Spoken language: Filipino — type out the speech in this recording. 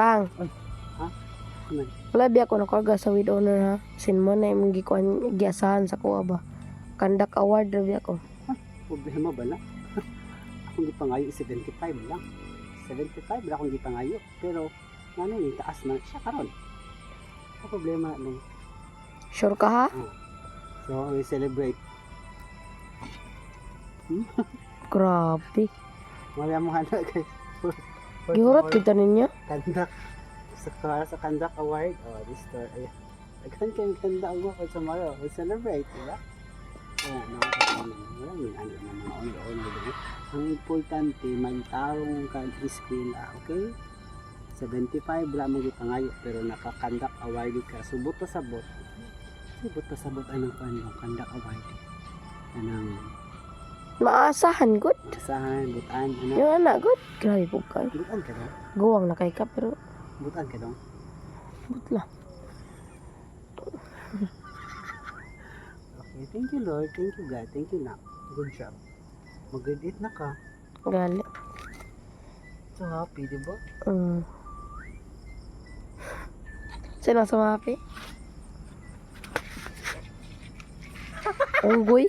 Pang. Ha? Ano? Wala biya ko nakarga sa with honor ha. Sin mo na yung gikuan giasahan sa kuha ba. Kandak award ra biya ko. Problema ba na? akong gipangayo 75 lang. 75 lang akong gipangayo. Pero, ano yung taas na siya karon. Ang problema nung Sure ka ha? So, we celebrate. Grabe. Wala mo hana kay Gihurat kita ninyo. Kandak sa para sa Kandak Award. Oh, this story. Ay, Aghan kayong kanda ang for tomorrow. We celebrate, di ba? Kaya, nakakasama. Wala yun, ano na mga on-on. Ang importante, magtarong ka sa eskwela, okay? 75 lang mo pangayo pero naka-conduct award ka. Subot pa sabot. Subot pa sabot anong ano, conduct award. Anong Maasahan gud. asahan, butan, ano. Yung anak gud. Grabe po ka. Butan ka dong? Guwang na kay ka pero Butan ka dong? butla. Okay, thank you Lord, thank you God, thank you na. Good job. Mag-edit na ka. Gali. So happy, di ba? Mm. Sino sa mapi? Unggoy.